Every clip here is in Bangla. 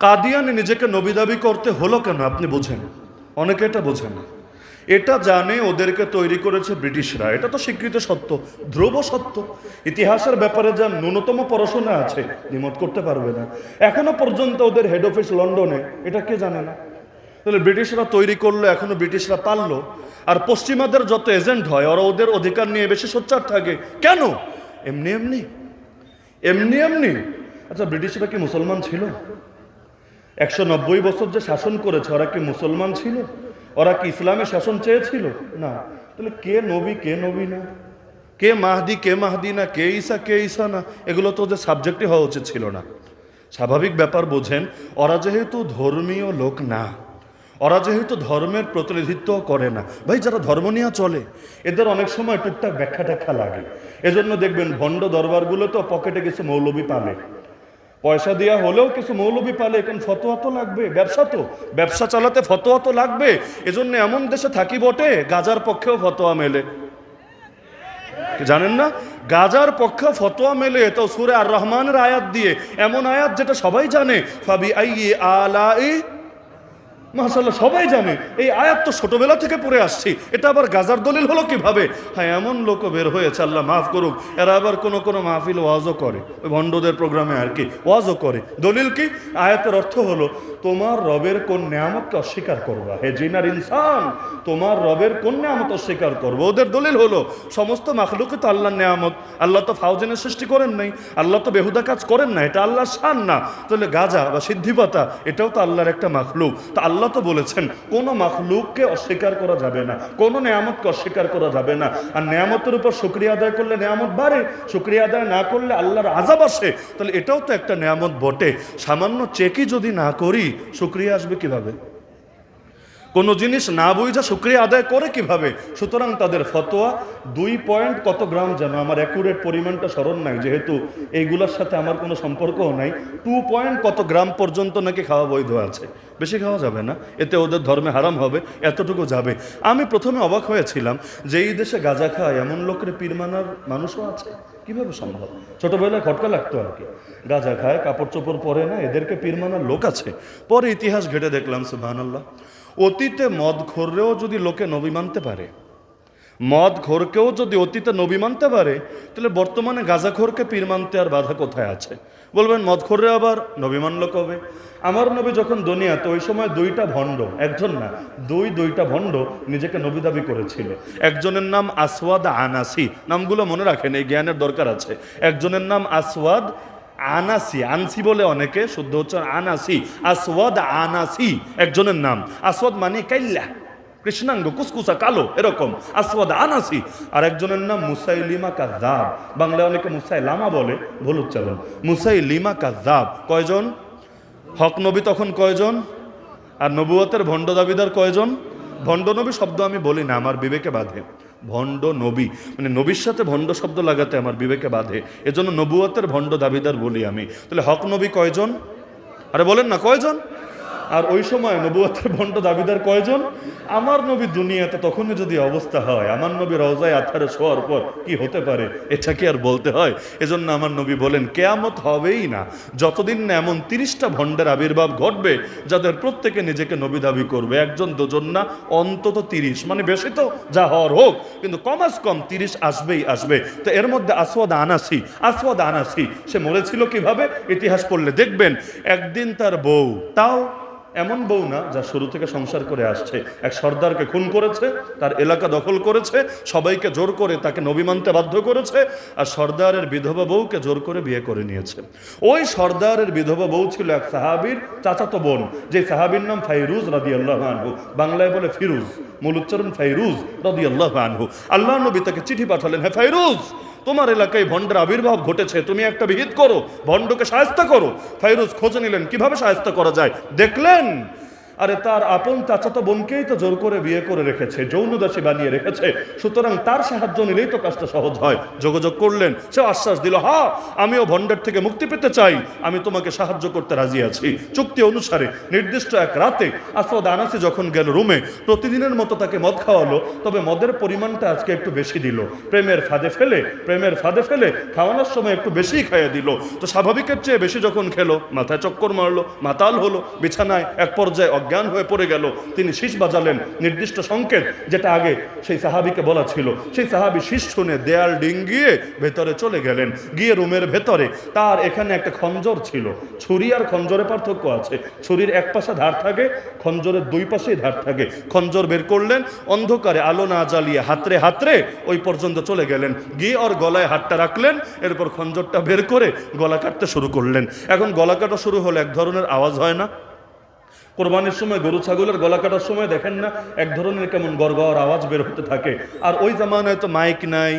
কাদিয়ানে নিজেকে নবী দাবি করতে হলো কেন আপনি বোঝেন? অনেকে এটা বোঝেন। এটা জানে ওদেরকে তৈরি করেছে ব্রিটিশরা। এটা তো স্বীকৃত সত্য, ধ্রুব সত্য। ইতিহাসের ব্যাপারে যা ন্যূনতম পড়াশোনা আছে নিমত করতে পারবে না। এখনও পর্যন্ত ওদের হেড অফিস লন্ডনে, এটা কে জানে না? তাহলে ব্রিটিশরা তৈরি করল, এখনও ব্রিটিশরা পারল। আর পশ্চিমাদের যত এজেন্ট হয়, ওরা ওদের অধিকার নিয়ে বেশি সোচ্চার থাকে। কেন? এমনি এমনি। এমনি এমনি। আচ্ছা ব্রিটিশরা কি মুসলমান ছিল? একশো নব্বই বছর যে শাসন করেছে, ওরা কি মুসলমান ছিল? ওরা কি ইসলামের শাসন চেয়েছিল? না। তাহলে কে নবী কে নবী না? কে মাহদি কে মাহদি না? কে ঈসা কে ঈসা না? এগুলো তো ওদের সাবজেক্টই হওয়া উচিত ছিল না। স্বাভাবিক ব্যাপার বোঝেন, ওরা যেহেতু ধর্মীয় লোক না, ওরা যেহেতু ধর্মের প্রতিনিধিত্ব করে না, ভাই যারা ধর্ম নিয়ে চলে, এদের অনেক সময় টুকটাক ব্যাখ্যা ট্যাখ্যা লাগে। এজন্য দেখবেন ভণ্ড দরবারগুলো তো পকেটে কিছু মৌলবি পালে পয়সা দেওয়া হলেও কিছু মৌলবি পালে, এখন ফতোয়া তো লাগবে, ব্যবসা তো। ব্যবসা চালাতে ফতোয়া তো লাগবে। এজন্য এমন দেশে থাকি বটে, গাজার পক্ষেও ফতোয়া মেলে। জানেন না? গাজার পক্ষে ফতোয়া মেলে তো সুরে আর রহমানের আয়াত দিয়ে। এমন আয়াত যেটা সবাই জানে, ফাবি আই আলা মাসাল্লাহ সবাই জানে, এই আয়াত তো ছোটবেলা থেকে পড়ে আসছি। এটা আবার গাজার দলিল হলো কীভাবে? হ্যাঁ এমন লোকও বের হয়েছে, আল্লাহ মাফ করুক। এরা আবার কোনো কোনো মাহফিল ওয়াজও করে। ওই ভণ্ডদের প্রোগ্রামে আর কি, ওয়াজও করে। দলিল কি? আয়াতের অর্থ হলো, তোমার রবের কোন নিয়ামতকে অস্বীকার করবা। হে জিনার ইনসান, তোমার রবের কোন নিয়ামত অস্বীকার করব? ওদের দলিল হলো, সমস্ত মাখলুকে তো আল্লাহর নিয়ামত। আল্লাহ তো ফাউজেনের সৃষ্টি করেন নাই, আল্লাহ তো বেহুদা কাজ করেন না, এটা আল্লাহ শান না। তাহলে গাজা বা সিদ্ধিপাতা এটাও তো আল্লাহর একটা মাখলুক। তো আল্লাহ তো বলেছেন, কোনো মাখলুককে অস্বীকার করা যাবে না, কোনো নিয়ামতকে অস্বীকার করা যাবে না। আর নিয়ামতের উপর শুক্রিয়া আদায় করলে নিয়ামত বাড়ে, শুক্রিয়া আদায় না করলে আল্লাহর আজাব আসে। তাহলে এটাও তো একটা নিয়ামত বটে। সামান্য চেকই যদি না করি, শুক্রিয়া আসবে কীভাবে? কোনো জিনিস না বুঝা শুক্রিয়া আদায় করে কীভাবে? সুতরাং তাদের ফতোয়া দুই পয়েন্ট কত গ্রাম যেন? আমার অ্যাকুরেট পরিমাণটা স্মরণ নাই, যেহেতু এইগুলোর সাথে আমার কোনো সম্পর্কও নাই। টু পয়েন্ট কত গ্রাম পর্যন্ত নাকি খাওয়া বৈধ আছে? বেশি খাওয়া যাবে না, এতে ওদের ধর্মে হারাম হবে, এতটুকু যাবে। আমি প্রথমে অবাক হয়েছিলাম যে এই দেশে গাঁজা খায় এমন লোকের পীর মানার মানুষও আছে। কীভাবে সম্ভব? ছোটবেলায় খটকা লাগতো আর কি। গাঁজা খায় কাপড় চোপড় পরে না, এদেরকে পীর মানার লোক আছে। পরে ইতিহাস ঘেটে দেখলাম, সুবহানাল্লাহ। অতীতে মদ খোররেও যদি লোকে নবী মানতে পারে, মদ খোরকেও যদি অতীতে নবী মানতে পারে, তাহলে বর্তমানে গাঁজাখোরকে পীর মানতে আর বাধা কোথায় আছে? বলবেন, মদ খোররে আবার নবী মানল কবে? আমার নবী যখন দুনিয়াতে, ওই সময় দুইটা ভণ্ড, একজন না, দুই দুইটা ভণ্ড নিজেকে নবী দাবি করেছিল। একজনের নাম আসওয়াদ আনাসি, নামগুলো মনে রাখেন, এই জ্ঞানের দরকার আছে। একজনের নাম আসওয়াদ আনাসি, আনসি বলে অনেকে, শুদ্ধ হচ্ছে আনাসি, আসওয়াদ আনাসি, একজনের নাম। আসওয়াদ মানে কাইল্লা, কৃষ্ণাঙ্গ, কুসকুসা, কালো, এরকম। আসওয়াদ আনাসি আর একজনের নাম মুসাইলিমা কাজাব বাংলায় অনেকে মুসাইলামা বলে, ভুল উচ্চারণ। মুসাইলিমা কাজাব কয়জন? হক নবী তখন কয়জন? আর নবুয়তের ভণ্ড দাবিদার কয়জন? ভণ্ড নবী শব্দ আমি বলি না, আমার বিবেকে বাঁধে। ভণ্ড নবী। মানে নবীর সাথে ভণ্ড শব্দ লাগাতে আমার বিবেকে বাধে। এজন্য নবুয়তের ভণ্ড দাবিদার বলি আমি। তাহলে হক নবী কয়জন? আরে বলেন না, কয়জন? আর ওই সময় নবুয়তের ভণ্ড দাবিদার কয়জন? আমার নবী দুনিয়াতে তখনই যদি অবস্থা হয়, আমার নবী রওজায় আথারে শোয়ার পর কি হতে পারে? এটা কি আর বলতে হয়? এজন্য আমার নবী বলেন, কেয়ামত হবেই না। যতদিন না এমন তিরিশটা ভণ্ডের আবির্ভাব ঘটবে, যাদের প্রত্যেকে নিজেকে নবী দাবি করবে, একজন দুজন না, অন্তত তিরিশ। মানে বেশি তো যা হওয়ার হোক, কিন্তু কমাস কম তিরিশ আসবেই আসবে। তো এর মধ্যে আসওয়াদ আনাসি আসওয়াদ আনাসি, সে মরেছিল কীভাবে? ইতিহাস পড়লে দেখবেন, একদিন তার বউ, তাও এমন বউ না যা শুরু থেকে সংসার করে আসছে। এক সর্দারকে খুন করেছে, তার এলাকা দখল করেছে, সবাইকে জোর করে তাকে নবী মানতে বাধ্য করেছে, আর সর্দারের বিধবা বউকে জোর করে বিয়ে করে নিয়েছে। ওই সর্দারের বিধবা বউ ছিল এক সাহাবির চাচাতো বোন, যে সাহাবির নাম ফাইরুজ রাদি আল্লাহ আনহু। বাংলায় বলে ফিরুজ, মূল উচ্চারণ ফাইরুজ রাদি আল্লাহ আনহু। আল্লাহ নবী তাকে চিঠি পাঠালেন হ্যাঁ ফাইরুজ তোমার এলাকায় ভণ্ডের আবির্ভাব ঘটেছে, তুমি একটা বিহিত করো, ভণ্ডকে সাহায্য করো। ফাইরুজ খোঁজ নিলেন, কীভাবে সাহায্য করা যায়? দেখলেন? আরে তার আপন চাচাতো বোনকেই তো জোর করে বিয়ে করে রেখেছে যৌনদাসী বানিয়ে রেখেছে। সুতরাং তার সাহায্য নিলেই তো কাজটা সহজ হয়। যোগাযোগ করলেন, সে আশ্বাস দিল, হা, আমিও ভণ্ডের থেকে মুক্তি পেতে চাই। আমি তোমাকে সাহায্য করতে রাজি আছি। চুক্তি অনুসারে, নির্দিষ্ট এক রাতে আসাদ আনাসি যখন গেল রুমে, প্রতিদিনের মতো তাকে মদ খাওয়ালো, তবে মদের পরিমাণটা আজকে একটু বেশি দিল। প্রেমের ফাঁদে ফেলে, প্রেমের ফাঁদে ফেলে খাওয়ানোর সময় একটু বেশিই খাইয়ে দিল। তো স্বাভাবিকের চেয়ে বেশি যখন খেলো, মাথায় চক্কর মারলো, মাতাল হলো, বিছানায় এক পর্যায়ে অজ্ঞান হয়ে পড়ে গেল। তিনি শীষ বাজালেন। নির্দিষ্ট সংকেত যেটা আগে সেই সাহাবিকে বলা ছিল। সেই সাহাবি শীষ শুনে দেয়াল ডিঙ্গিয়ে ভেতরে চলে গেলেন। গিয়ে রুমের ভেতরে তার এখানে একটা খঞ্জর ছিল। ছুরি আর খঞ্জরে পার্থক্য আছে। ছুরির এক পাশে ধার থাকে, খঞ্জরের দুই পাশেই ধার থাকে। খঞ্জর বের করলেন, অন্ধকারে আলো না জ্বালিয়ে হাতরে হাতরে ওই পর্যন্ত চলে গেলেন। গিয়ে ওর গলায় হাতটা রাখলেন, এরপর খঞ্জরটা বের করে গলা কাটতে শুরু করলেন। এখন গলা কাটা শুরু হলে এক ধরনের আওয়াজ হয় না? কোরবানির সময় গরু, ছাগলের গলা কাটার সময় দেখেন না, এক ধরনের কেমন গড়গড় আওয়াজ বের হতে থাকে। আর ওই জামানায় তো মাইক নাই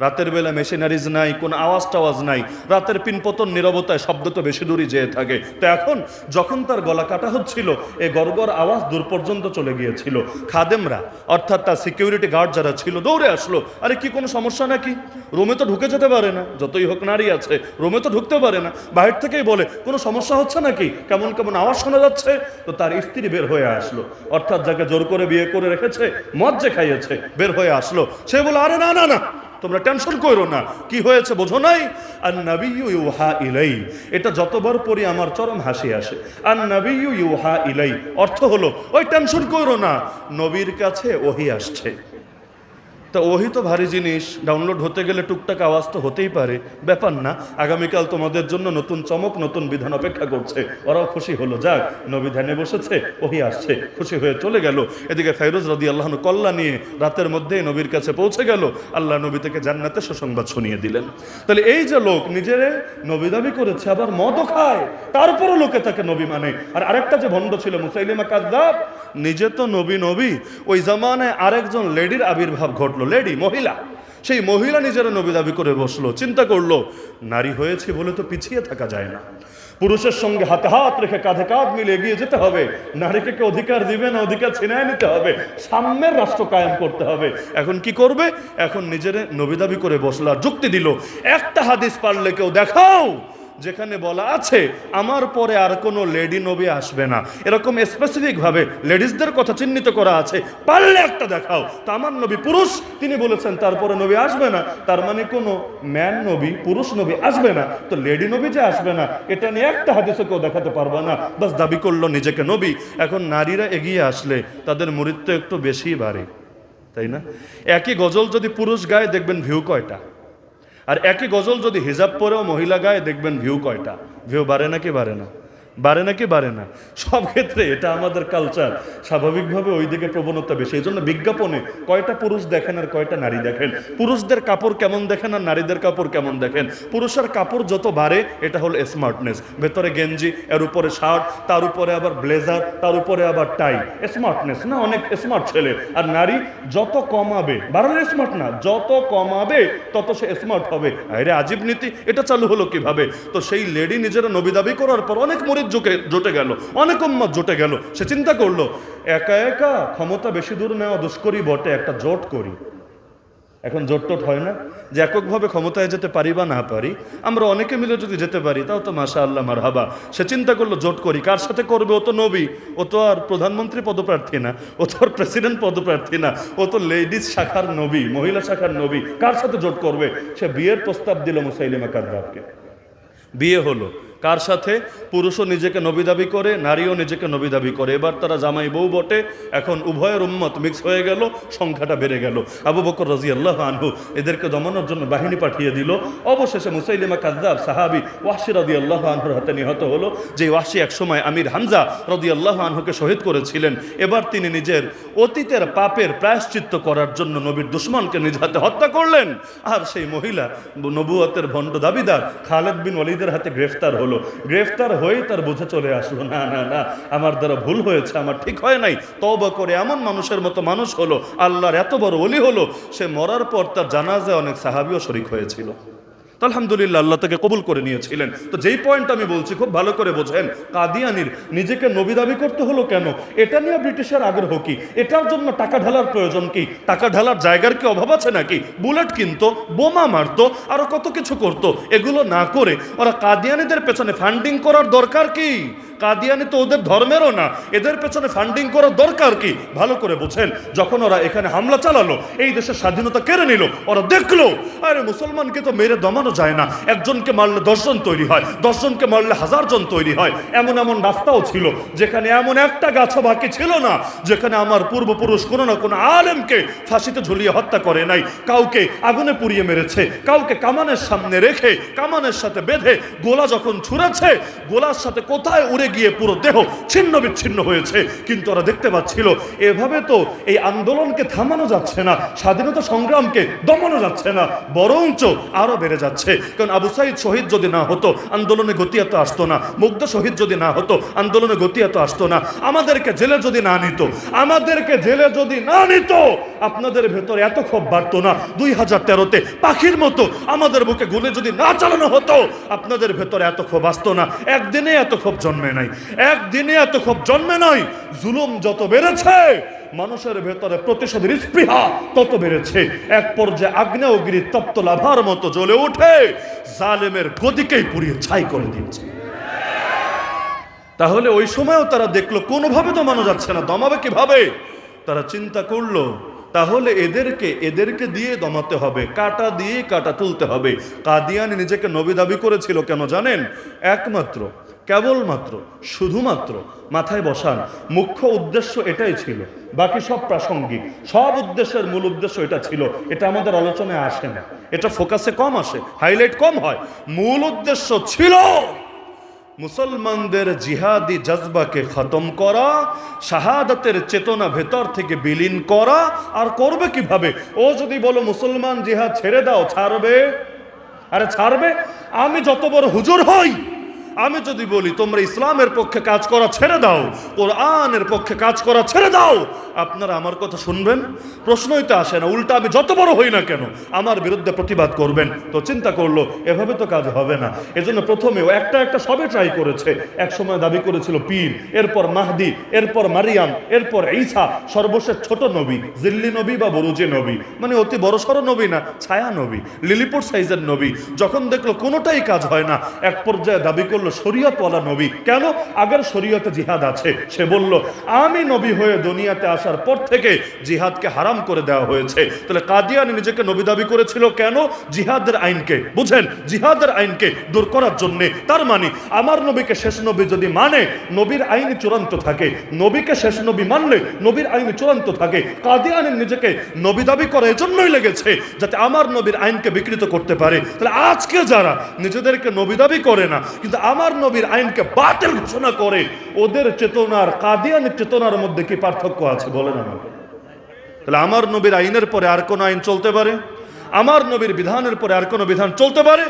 রাতের বেলা মেশিনারিজ নাই, কোনো আওয়াজ টাওয়াজ নাই, রাতের পিনপতন নিরবতায় শব্দ তো বেশি দূরই যেয়ে থাকে। তো এখন যখন তার গলা কাটা হচ্ছিল, এ গড়গড় আওয়াজ দূর পর্যন্ত চলে গিয়েছিল। খাদেমরা, অর্থাৎ তার সিকিউরিটি গার্ড যারা ছিল, দৌড়ে আসলো। আরে, কি কোনো সমস্যা নাকি? রুমে তো ঢুকে যেতে পারে না। যতই হোক নারী আছে, রুমে তো ঢুকতে পারে না। বাহির থেকেই বলে, কোনো সমস্যা হচ্ছে নাকি? কেমন কেমন আওয়াজ শোনা যাচ্ছে? তো তার স্ত্রী বের হয়ে আসলো। অর্থাৎ যাকে জোর করে বিয়ে করে রেখেছে, মদ যে খাইয়েছে, বের হয়ে আসলো। সে বলে, আরে, না না না। তোমরা টেনশন করো না। কি হয়েছে বোঝো নাই? আর নাবিউ ইউহা ইলাই এটা যতবার পড়ি আমার চরম হাসি আসে। আর নাবিউ ইউহা ইলাই অর্থ হলো, ওই টেনশন করো না। নবীর কাছে ওহি আসছে। তা ওহি তো ভারী জিনিস। ডাউনলোড হতে গেলে টুকটাক আওয়াজ তো হতেই পারে। ব্যাপার না, আগামীকাল তোমাদের জন্য নতুন চমক, নতুন বিধান অপেক্ষা করছে। ওরাও খুশি হলো। যাক, নবী ধ্যানে বসেছে, ওহি আসছে, খুশি হয়ে চলে গেল। এদিকে ফাইরুজ রদি আল্লাহন কল্লা নিয়ে রাতের মধ্যেই নবীর কাছে পৌঁছে গেল। আল্লাহ নবী থেকে জান্নাতে সুসংবাদ শুনিয়ে দিলেন। তাহলে এই যে লোক নিজেরে নবী দাবি করেছে, আবার মদও খায়, তারপরও লোকে তাকে নবী মানে। আর আরেকটা যে ভণ্ড ছিল, মুসাইলিমা কাদ্দাব নিজে তো নবী নবী, ওই জামানায় আরেকজন লেডির আবির্ভাব ঘটলো। লেডি মহিলা। সেই মহিলা নিজেরা নবী দাবি করে বসল, চিন্তা করল, নারী হয়েছে বলে তো পিছিয়ে থাকা যায় না। পুরুষের সঙ্গে হাতে হাত রেখে কাঁধে কাঁধ মিলে এগিয়ে যেতে হবে। নারীকে কে অধিকার দিবে না অধিকার ছিনায় নিতে হবে? সাম্যের রাষ্ট্র কায়েম করতে হবে। এখন কি করবে? এখন নিজের নবী দাবি করে বসল যুক্তি দিল, একটা হাদিস পারলে কেউ দেখাও যেখানে বলা আছে, আমার পরে আর কোনো লেডি নবী আসবে না। এরকম স্পেসিফিকভাবে লেডিসদের কথা চিহ্নিত করা আছে। পারলে একটা দেখাও। তো আমার নবী পুরুষ, তিনি বলেছেন তারপরে নবী আসবে না। তার মানে কোনো ম্যান নবী, পুরুষ নবী আসবে না। তো লেডি নবী যে আসবে না, এটা নিয়ে একটা হাদিসে কেউ দেখাতে পারবে না। বাস দাবি করল নিজেকে নবী। এখন নারীরা এগিয়ে আসলে তাদের মৃত্যু একটু বেশি বাড়ে। তাই না? একই গজল যদি পুরুষ গায়ে, দেখবেন ভিউ কয়টা? আর একই গজল যদি হিজাব পরেও মহিলা গায়ে, দেখবেন ভিউ কয়টা? ভিউ বাড়ে নাকি বাড়ে না? বাড়ে নাকি বাড়ে না? সব ক্ষেত্রে এটা আমাদের কালচার স্বাভাবিকভাবে ওই দিকে প্রবণতা বেশি। এই জন্য বিজ্ঞাপনে কয়টা পুরুষ দেখেন আর কয়টা নারী দেখেন? পুরুষদের কাপড় কেমন দেখেন আর নারীদের কাপড় কেমন দেখেন? পুরুষের কাপড় যত বাড়ে, এটা হলো স্মার্টনেস ভেতরে গেঞ্জি, এর উপরে শার্ট তার উপরে আবার ব্লেজার তার উপরে আবার টাই স্মার্টনেস না? অনেক স্মার্ট ছেলে। আর নারী যত কমাবে, বাড়ালে স্মার্ট না, যত কমাবে, তত সে স্মার্ট হবে। আরে আজীব নীতি, এটা চালু হলো কীভাবে? তো সেই লেডি নিজেরা নবী দাবি করার পর অনেক মরিদ জোকে জোটে গেল, অনেক উম্মত জোটে গেল। সে চিন্তা করল, একা একা ক্ষমতা বেশি দূর নেওয়া দুষ্করি বটে, একটা জোট করি। এখন জোট টোট হয় না, যে এককভাবে ক্ষমতায় যেতে পারি বা না পারি, আমরা অনেকে মিলে যদি যেতে পারি, তাও তো মাশা আল্লাহ মার হাবা সে চিন্তা করল, জোট করি, কার সাথে করবে? ও তো নবী, ও তো আর প্রধানমন্ত্রী পদপ্রার্থী না, ও তো আর প্রেসিডেন্ট পদপ্রার্থী না, ও তো লেডিস শাখার নবী, মহিলা শাখার নবী, কার সাথে জোট করবে? সে বিয়ের প্রস্তাব দিল মুসাইলিমা কাদ্দাবকে বিয়ে হলো। কার সাথে? পুরুষও নিজেকে নবী দাবি করে, নারীও নিজেকে নবী দাবি করে। এবার তারা জামাই বউ বটে, এখন উভয়ের উম্মত মিক্স হয়ে গেল, সংখ্যাটা বেড়ে গেল। আবু বকর রাজি আল্লাহ আনহু এদেরকে দমানোর জন্য বাহিনী পাঠিয়ে দিল। অবশেষে মুসাইলিমা কাদ্দাব, সাহাবি ওয়াসি রদি আল্লাহ আনহুর হাতে নিহত হলো, যে ওয়াসি একসময় আমির হামজা রদি আল্লাহ আনহুকে শহীদ করেছিলেন। এবার তিনি নিজের অতীতের পাপের প্রায়শ্চিত্ত করার জন্য নবীর দুশ্মনকে নিজ হাতে হত্যা করলেন। আর সেই মহিলা নবুয়তের ভণ্ড দাবিদার খালেদ বিন ওয়ালিদের হাতে গ্রেফতার হলো। গ্রেফতার হয়ে তার বোঝা চলে আসলো। না না না, আমার দ্বারা ভুল হয়েছে, আমার ঠিক হয় নাই। তবা করে এমন মানুষের মতো মানুষ হলো, আল্লাহর এত বড় অলি হলো, সে মরার পর তার জানাজে অনেক সাহাবিও শরিক হয়েছিল। তো আলহামদুলিল্লাহ আল্লাহ তাকে কবুল করে নিয়েছিলেন। তো যেই পয়েন্ট আমি বলছি, খুব ভালো করে বোঝেন। কাদিয়ানির নিজেকে নবী দাবি করতে হলো কেন? এটা নিয়ে ব্রিটিশের আগ্রহ কি? এটার জন্য টাকা ঢালার প্রয়োজন কি? টাকা ঢালার জায়গার কি অভাব আছে নাকি? বুলেট কিনতো, বোমা মারতো, আরও কত কিছু করতো, এগুলো না করে ওরা কাদিয়ানিদের পেছনে ফান্ডিং করার দরকার কি? কাদিয়ানি তো ওদের ধর্মেরও না। এদের পেছনে ফান্ডিং করার দরকার কি? ভালো করে বোঝেন। যখন ওরা এখানে হামলা চালালো, এই দেশের স্বাধীনতা কেড়ে নিল, ওরা দেখল, আরে মুসলমানকে তো মেরে দমানো যায় না। একজনকে মারলে দশজন তৈরি হয়, দশজনকে মারলে হাজার জন তৈরি হয়। এমন এমন রাস্তাও ছিল, যেখানে এমন একটা গাছও বাকি ছিল না, যেখানে আমার পূর্বপুরুষ কোনো না কোনো আলেমকে ফাঁসিতে ঝুলিয়ে হত্যা করে নাই। কাউকে আগুনে পুড়িয়ে মেরেছে, কাউকে কামানের সামনে রেখে, কামানের সাথে বেঁধে গোলা যখন ছুঁড়েছে, গোলার সাথে কোথায় উড়ে গিয়ে পুরো দেহ ছিন্ন বিচ্ছিন্ন হয়েছে। কিন্তু ওরা দেখতে পাচ্ছিল, এভাবে তো এই আন্দোলনকে থামানো যাচ্ছে না, স্বাধীনতা সংগ্রামকে দমানো যাচ্ছে না, বরঞ্চ আরও বেড়ে যাচ্ছে। কারণ আবু সাইদ শহীদ যদি না হতো, আন্দোলনে গতি এত আসতো না। মুগ্ধ শহীদ যদি না হতো, আন্দোলনে গতি এত আসতো না। আমাদেরকে জেলে যদি না নিত, আমাদেরকে জেলে যদি না নিত, আপনাদের ভেতরে এত ক্ষোভ বাড়তো না। দুই হাজার তেরোতে পাখির মতো আমাদের বুকে গুলি যদি না চালানো হতো, আপনাদের ভেতরে এত ক্ষোভ আসতো না। একদিনে এত ক্ষোভ জন্মে নাই। একদিনে এত ক্ষোভ জন্মে নাই। জুলুম যত বেড়েছে মানুষের ভেতরে প্রতিশোধের স্পৃহা তত বেড়েছে। এক পর্যায়ে আগ্নেয়গিরি তপ্ত লাভার মতো জ্বলে ওঠে, জালেমের গদিকেই পুড়িয়ে ছাই করে দিয়েছে তাহলে ওই সময়ও তারা দেখল, কোনোভাবে তো মানা যাচ্ছে না, দমাবে কীভাবে? তারা চিন্তা করল, তাহলে এদেরকে এদেরকে দিয়ে দমাতে হবে, কাটা দিয়ে কাটা তুলতে হবে। কাদিয়ানি নিজেকে নবী দাবি করেছিল কেন জানেন? একমাত্র কেবলমাত্র, শুধুমাত্র মাথায় বসান। মুখ্য উদ্দেশ্য এটাই ছিল, বাকি সব প্রাসঙ্গিক। সব উদ্দেশ্যের মূল উদ্দেশ্য এটা ছিল, এটা আমাদের আলোচনায় আসে না। এটা ফোকাসে কম আসে হাইলাইট কম হয়। মূল উদ্দেশ্য ছিল মুসলমানদের জিহাদি জজবাকে খতম করা, শাহাদাতের চেতনা ভেতর থেকে বিলীন করা। আর করবে কীভাবে? ও যদি বলো, মুসলমান জিহাদ ছেড়ে দাও, ছাড়বে? আরে, ছাড়বে? আমি যত বড় হুজুর হই আমি যদি বলি, তোমরা ইসলামের পক্ষে কাজ করা ছেড়ে দাও, কোরআনের পক্ষে কাজ করা ছেড়ে দাও। আপনারা আমার কথা শুনবেন? প্রশ্নই তো আসে না, উল্টা আমি যত বড় হই না কেন, আমার বিরুদ্ধে প্রতিবাদ করবেন? তো চিন্তা করল, এভাবে তো কাজ হবে না। এজন্য প্রথমেও একটা একটা সবে ট্রাই করেছে। এক সময় দাবি করেছিল পীর, এরপর মাহদি, এরপর মারিয়াম, এরপর ঈসা, সর্বশেষ ছোট নবী, জিল্লি নবী বা বরুজে নবী মানে অতি বড় সড় নবী না, ছায়া নবী লিলিপুর সাইজের নবী। যখন দেখল কোনোটাই কাজ হয় না, এক পর্যায়ে দাবি করল শরীয়তওয়ালা নবী। কেন? আগের শরীয়তে জিহাদ আছে। সে বলল, আমি নবী হয়ে দুনিয়াতে আসার পর থেকে জিহাদকে হারাম করে দেওয়া হয়েছে। তাহলে কাদিয়ানি নিজেকে নবী দাবি করেছিল কেন? জিহাদের আইনকে। বুঝেন, জিহাদের আইনকে দূর করার জন্যে। তার মানে আমার নবীকে শেষ নবী যদি মানে নবীর আইন চূড়ান্ত থাকে। নবীকে শেষ নবী মানলে, নবীর আইন চূড়ান্ত থাকে। কাদিয়ানের নিজেকে নবী দাবি করা এজন্যই লেগেছে, যাতে আমার নবীর আইনকে বিকৃত করতে পারে। তাহলে আজকে যারা নিজেদেরকে নবী দাবি করে না, কিন্তু আমার নবীর আইনকে বাতিল ঘোষণা করে ওদের চেতনার কাদিয়ানের চেতনার মধ্যে কি পার্থক্য আছে বলেন আমাকে? তাহলে আমার নবীর আইনের পরে আর কোনো আইন চলতে পারে? আমার নবীর বিধানের পরে আর কোনো বিধান চলতে পারে?